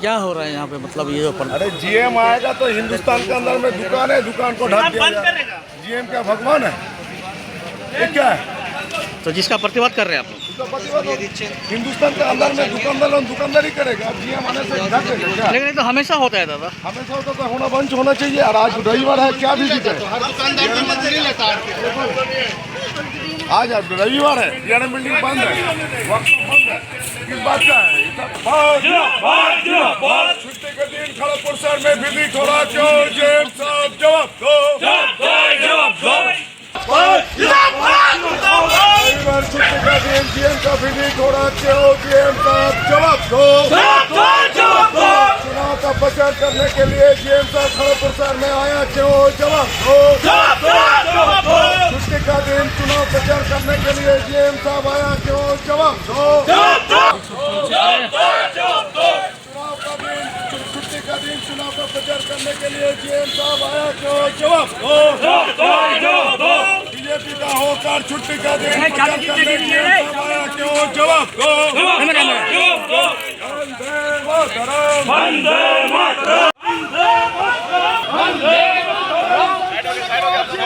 क्या हो रहा है यहाँ पे? मतलब ये जो अरे जीएम आएगा तो हिंदुस्तान के अंदर में दुकान है दुकान को ढक दिया जीएम क्या भगवान है? ये क्या है? तो जिसका प्रतिवाद कर रहे हैं आप लोग? हो- हिंदुस्तान के अंदर में दुकानदार और दुकानदारी करेगा। जीएम आने से लेकिन तो हमेशा होता है दादा। हमेशा होता तो होना बंच होना चाहिए। और आज रविवार है क्या विज़िट है? आज रविवार है बिल्डिंग बंद है। वर्कशॉप बंद है। किस बात का है छुट्टी के दिन खड़गपुर शहर में विज़िट रहा क्यों साहब जवाब दो। रविवार छुट्टी का दिन जीएम का क्यों साहब जवाब दो। चुनाव का प्रचार करने के लिए जीएम साहब खड़गपुर शहर में आया क्यों जवाब दो। छुट्टी का दिन चुनाव प्रचार करने के लिए जीएम साहब आया क्यों जवाब दो। चुनाव का दिन छुट्टी का दिन चुनाव का प्रचार करने के लिए जीएम साहब आया क्यों जवाब दो। बीजेपी का होकर छुट्टी का दिन प्रचार करने के लिए आया क्यों जवाब दो। वंदे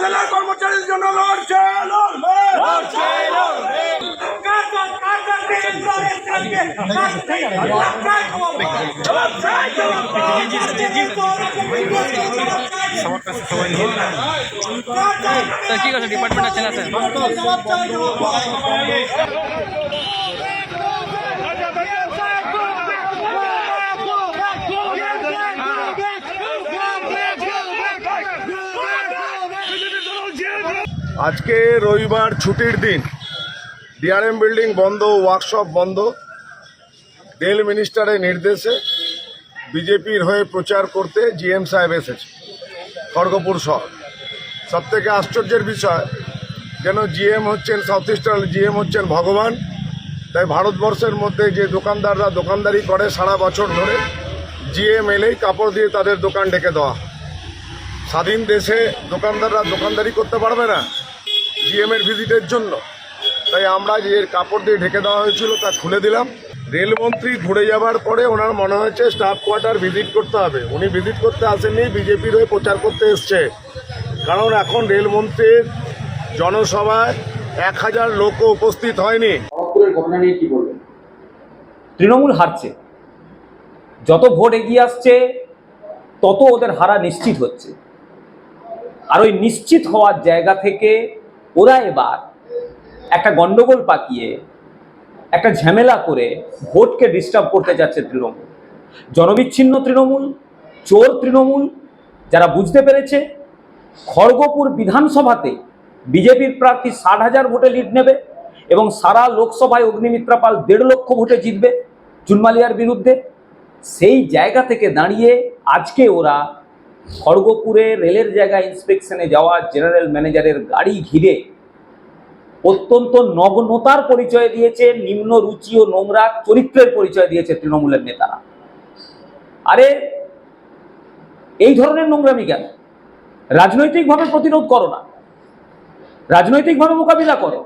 জেলার কর্মচারীর জন্য লড়ছে লড়বে। লড়ছে লড়বে। ঠিক আছে ডিপার্টমেন্ট আছে না স্যার? আজকে রবিবার ছুটির দিন, ডিআরএম বিল্ডিং বন্ধ, ওয়ার্কশপ বন্ধ। রেল মিনিস্টারের নির্দেশে বিজেপির হয়ে প্রচার করতে জিএম সাহেব এসেছে, খড়গপুর শহর। সব থেকে আশ্চর্যের বিষয়, যেন জিএম হচ্ছেন সাউথ ইস্টার্ন, জিএম হচ্ছেন ভগবান। তাই ভারতবর্ষের মধ্যে যে দোকানদাররা দোকানদারি করে সারা বছর ধরে, জিএম এলেই কাপড় দিয়ে তাদের দোকান ডেকে দেওয়া স্বাধীন দেশে দোকানদাররা দোকানদারি করতে পারবে না জিএম এর ভিজিটের জন্য। তাই আমরা যে কাপড় দিয়ে ঢেকে দেওয়া হয়েছিল তা খুলে দিলাম। রেলমন্ত্রী ঘুরে যাবার পরে ওনার মনে হয়েছে স্টাফ কোয়ার্টার ভিজিট করতে হবে। উনি ভিজিট করতে আসেননি বিজেপির হয়ে প্রচার করতে এসছে। কারণ এখন রেলমন্ত্রীর জনসভায় এক হাজার লোকও উপস্থিত হয়নি। খড়গপুরের ঘটনা নিয়ে কি বলবেন? তৃণমূল হারছে। যত ভোট এগিয়ে আসছে তত ওদের হারা নিশ্চিত হচ্ছে। আর ওই নিশ্চিত হওয়ার জায়গা থেকে ওরা এবার একটা গন্ডগোল পাকিয়ে, একটা ঝামেলা করে ভোটকে ডিস্টার্ব করতে যাচ্ছে তৃণমূল। জনবিচ্ছিন্ন তৃণমূল, চোর তৃণমূল, যারা বুঝতে পেরেছে, খড়গপুর বিধানসভাতে বিজেপির প্রার্থী ষাট হাজার ভোটে লিড নেবে এবং সারা লোকসভায় অগ্নিমিত্রা পাল দেড় লক্ষ ভোটে জিতবে চুনমালিয়ার বিরুদ্ধে। সেই জায়গা থেকে দাঁড়িয়ে আজকে ওরা খড়গপুরে রেলের জায়গা ইন্সপেকশনে যাওয়া জেনারেল ম্যানেজারের গাড়ি ঘিরে অত্যন্ত নগ্নতার পরিচয় দিয়েছে, নিম্ন রুচি ও নোংরা চরিত্রের পরিচয় দিয়েছে তৃণমূলের নেতারা। আরে, এই ধরনের নোংরামি কেন? রাজনৈতিকভাবে প্রতিরোধ করো না। রাজনৈতিকভাবে মোকাবিলা করো।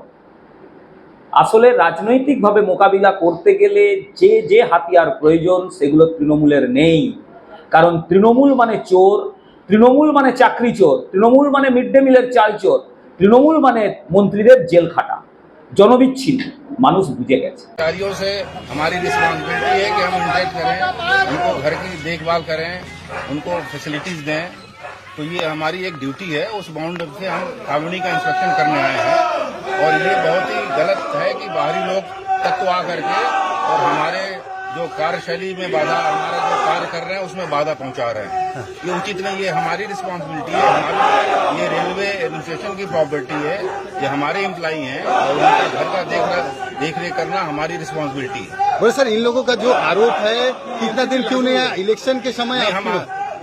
আসলে রাজনৈতিকভাবে মোকাবিলা করতে গেলে যে যে হাতিয়ার প্রয়োজন, সেগুলো তৃণমূলের নেই। কারণ তৃণমূল মানে চোর তৃণমূল মানে চাকরি চোর তৃণমূল মানে মিড ডে মিলের চাল চোর তৃণমূল মানে মন্ত্রীদের জেল খাটা জনবিচ্ছিন্ন মানুষ বুঝে গেছে अधिकारियों से हमारी रिस्पॉन्सिबिलिटी है कि हम इन्वाइट करें उनको घर की देखभाल करें उनको फैसिलिटीज दें तो ये हमारी एक ड्यूटी है उस बाउंड से हम कॉलोनी का इंस्पेक्शन करने आए हैं और ये बहुत ही गलत है कि बाहरी लोग तत्व आ करके और हमारे जो कार्यशैली में बाधा हमारा जो कार्य कर रहे हैं उसमें बाधा पहुँचा रहे हैं। ये उचित नहीं ये हमारी रिस्पॉन्सिबिलिटी है हमारी ये रेलवे एडमिनिस्ट्रेशन की प्रॉपर्टी है ये हमारे एम्प्लॉई हैं और उनके घर का देख देख रेख करना हमारी रिस्पॉन्सिबिलिटी है। बोले सर इन लोगों का जो आरोप है कितना दिन क्यों नहीं आया? इलेक्शन के समय हम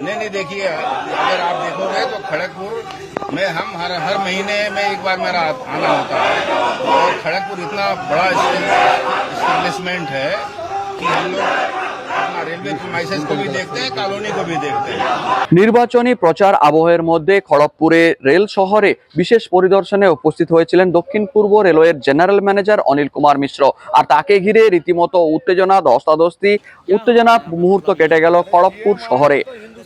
नहीं नहीं देखिए अगर आप देखोगे तो खड़गपुर में हम हर हर महीने में एक बार मेरा आना होता है। और खड़गपुर इतना बड़ा स्टेब्लिशमेंट है নির্বাচনী প্রচার আবহের মধ্যে খড়গপুরে রেল শহরে বিশেষ পরিদর্শনে উপস্থিত হয়েছিলেন দক্ষিণ পূর্ব রেলওয়ের জেনারেল ম্যানেজার অনিল কুমার মিশ্র। আর তাকে ঘিরে রীতিমতো উত্তেজনা দস্তাদস্তি উত্তেজনা মুহূর্ত কেটে গেল খড়গপুর শহরে।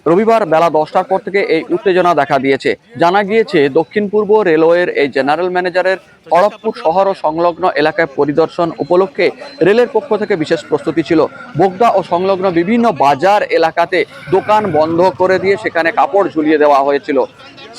রবিবার বেলা দশটার পর থেকে এই উত্তেজনা দেখা দিয়েছে। জানা গিয়েছে, দক্ষিণ পূর্ব রেলওয়ের এই জেনারেল ম্যানেজারের খড়গপুর শহর ও সংলগ্ন এলাকায় পরিদর্শন উপলক্ষে রেলের পক্ষ থেকে বিশেষ প্রস্তুতি ছিল। বোগদা ও সংলগ্ন বিভিন্ন বাজার এলাকাতে দোকান বন্ধ করে দিয়ে সেখানে কাপড় ঝুলিয়ে দেওয়া হয়েছিল।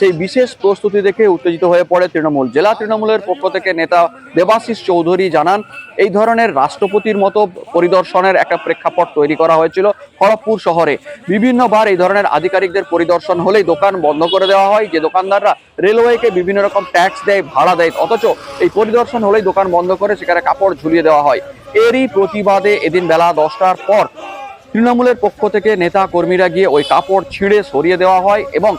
সেই বিশেষ প্রস্তুতি দেখে উত্তেজিত হয়ে পড়ে তৃণমূল। জেলা তৃণমূলের পক্ষ থেকে নেতা দেবাশিস চৌধুরী জানান, এই ধরনের রাষ্ট্রপতির মতো পরিদর্শনের একটা প্রেক্ষাপট তৈরি করা হয়েছিল খড়গপুর শহরে। বিভিন্নবার এই ধরনের আধিকারিকদের পরিদর্শন হলেই দোকান বন্ধ করে দেওয়া হয়। যে দোকানদাররা রেলওয়েকে বিভিন্ন রকম ট্যাক্স দেয়, ভাড়া দেয়, অথচ এই পরিদর্শন হলেই দোকান বন্ধ করে সেখানে কাপড় ঝুলিয়ে দেওয়া হয়। এরই প্রতিবাদে এদিন বেলা দশটার পর তৃণমূলের পক্ষ থেকে নেতা কর্মীরা গিয়ে ওই কাপড় ছিঁড়ে সরিয়ে দেওয়া হয় এবং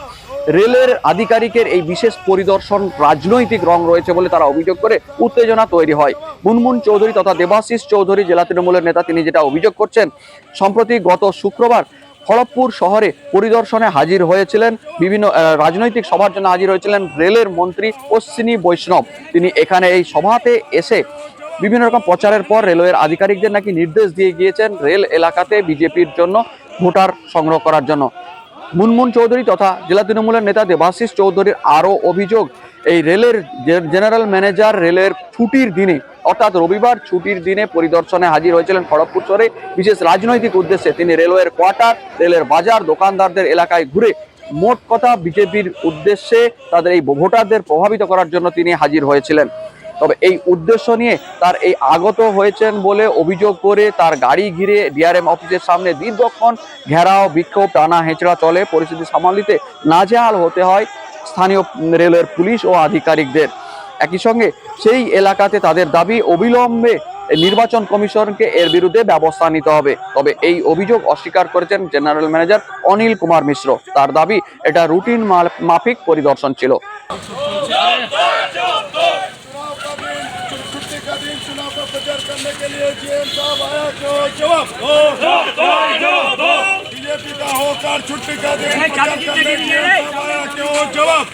রেলের আধিকারিকের এই বিশেষ পরিদর্শন রাজনৈতিক রং রয়েছে বলে তারা অভিযোগ করে উত্তেজনা তৈরি হয়। মুনমুন চৌধুরী তথা দেবাশিস চৌধুরী, জেলা তৃণমূলের নেতা, তিনি যেটা অভিযোগ করছেন, সম্প্রতি গত শুক্রবার খড়গপুর শহরে পরিদর্শনে হাজির হয়েছিলেন। বিভিন্ন রাজনৈতিক সভার জন্য হাজির হয়েছিলেন রেলের মন্ত্রী অশ্বিনী বৈষ্ণব। তিনি এখানে এই সভাতে এসে বিভিন্ন রকম প্রচারের পর রেলওয়ের আধিকারিকদের নাকি নির্দেশ দিয়ে গিয়েছেন রেল এলাকাতে বিজেপির জন্য ভোটার সংগ্রহ করার জন্য। মুনমুন চৌধুরী তথা জেলা তৃণমূলের নেতা দেবাশিস চৌধুরীর আরও অভিযোগ। এই রেলের জেনারেল ম্যানেজার রেলের ছুটির দিনে, অর্থাৎ রবিবার ছুটির দিনে পরিদর্শনে হাজির হয়েছিলেন খড়গপুর শহরে। বিশেষ রাজনৈতিক উদ্দেশ্যে তিনি রেলওয়ের কোয়ার্টার, রেলের বাজার, দোকানদারদের এলাকায় ঘুরে মোট কথা বিজেপির উদ্দেশ্যে তাদের এই ভোটারদের প্রভাবিত করার জন্য তিনি হাজির হয়েছিলেন। তবে এই উদ্দেশ্য নিয়ে তার এই আগত হয়েছেন বলে অভিযোগ করে তার গাড়ি ঘিরে ডিআরএম অফিসের সামনে দীর্ঘক্ষণ ঘেরাও, বিক্ষোভ, টানা হেঁচড়া চলে। পরিস্থিতি সামাল দিতে নাজেহাল হতে হয় স্থানীয় রেলের পুলিশ ও আধিকারিকদের। একই সঙ্গে সেই এলাকাতে তাদের দাবি, অবিলম্বে নির্বাচন কমিশনকে এর বিরুদ্ধে ব্যবস্থা নিতে হবে। তবে এই অভিযোগ অস্বীকার করেছেন জেনারেল ম্যানেজার অনিল কুমার মিশ্র। তার দাবি, এটা রুটিন মাফিক পরিদর্শন ছিল। सीन चुनाव का प्रचार करने के लिए जीएम साहब आया तो जवाब। बीजेपी का होकार छुट्टी का दिन प्रचार करने के लिए आया क्यों? जवाब।